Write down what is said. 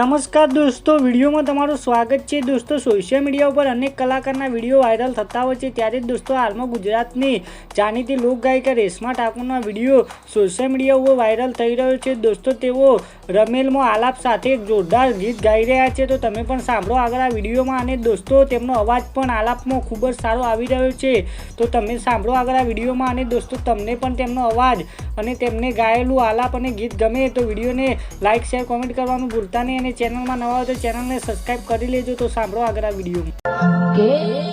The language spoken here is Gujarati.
નમસ્કાર દોસ્તો, વિડીયોમાં તમારું સ્વાગત છે. દોસ્તો સોશિયલ મીડિયા ઉપર અનેક કલાકારના વીડિયો વાયરલ થતા હોય છે. ત્યારે જ દોસ્તો, હાલમાં ગુજરાતની જાણીતી લોકગાયિકા રેશમા ઠાકુરનો વીડિયો સોશિયલ મીડિયા ઉપર વાયરલ થઈ રહ્યો છે. દોસ્તો, તેઓ રમેલમાં આલાપ સાથે જોરદાર ગીત ગાઈ રહ્યા છે. તો તમે પણ સાંભળો આગળ આ વિડીયોમાં. અને દોસ્તો, તેમનો અવાજ પણ આલાપમાં ખૂબ જ સારો આવી રહ્યો છે. તો તમે સાંભળો આગળ આ વિડીયોમાં. અને દોસ્તો, તમને પણ તેમનો અવાજ અને તેમને ગાયેલું આલાપ અને ગીત ગમે તો વિડીયોને લાઇક શેર કોમેન્ટ કરવાનું ભૂલતા નહીં. અને ચેનલમાં નવા હોય તો ચેનલને સબસ્ક્રાઈબ કરી લેજો. તો સાંભળો આગળ વીડિયો.